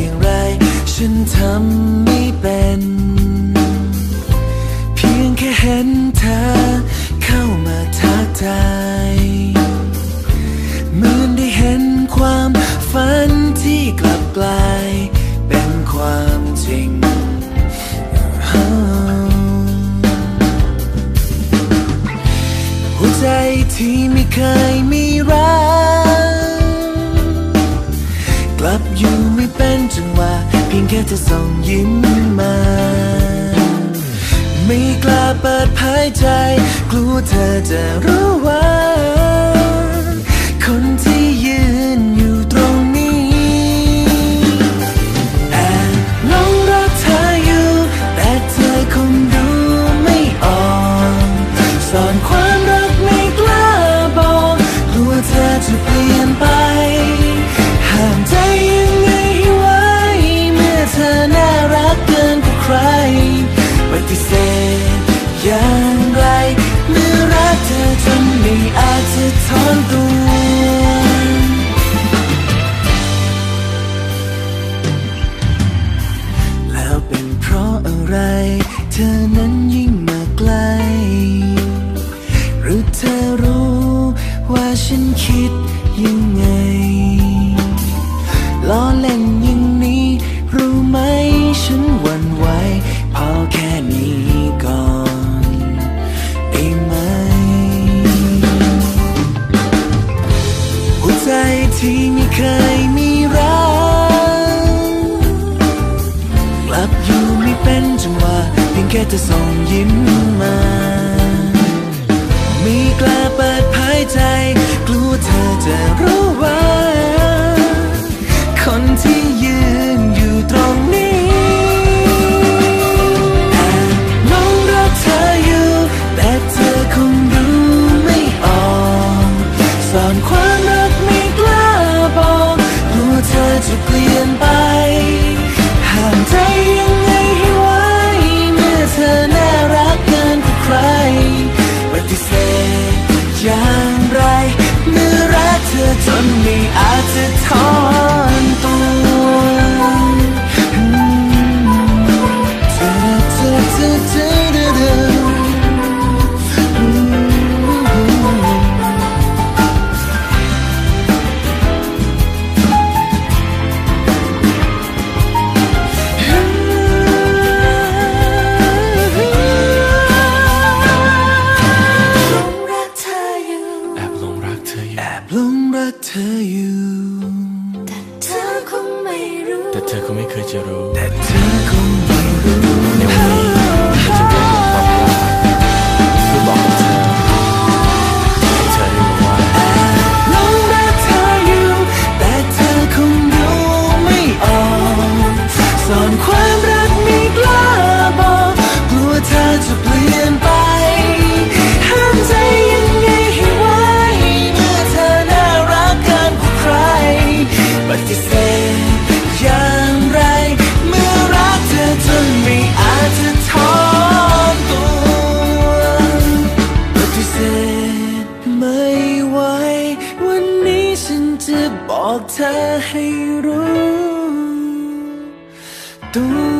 อย่างไร ฉันทำไม่เป็น เพียงแค่เห็นเธอเข้ามาทักทายเหมือนได้เห็นความฝันที่กลับกลายเป็นความจริงหัวใจที่ไม่เคยมี เพียงแค่เธอส่งยิ้มมา ไม่กล้าเปิดเผยใจ กลัวเธอจะรู้ว่า อนั้นยิ่งมาใกล หรือเธอรู้ว่าฉันคิดยังไง ล้อเล่นอย่างนี้รู้ไหมฉันหวั่นไหวพอแค่นี้ก่อนได้ไหม หัวใจที่ไม่เคยมี แค่เธอส่งยิ้มมาไม่กล้าเปิดเผยใจ กลัวเธอจะรู้ว่า คนที่ยืนอยู่ตรงนี้แอบหลงรักเธออยู่ แต่เธอคงดูไม่ออกซ่อนความรักไม่กล้าบอกกลัวเธอจะเปลี่ยนไปห้ามใจยัง หลงรักเธออยู่แอบหลงรักเธออยู่แอบหลงรักเธออยู่เธอคงไม่รู้ แต่เธอก็ไม่เคยจะรู้ แต่เธอคงไม่รู้ บอกเธอให้รู้ตัว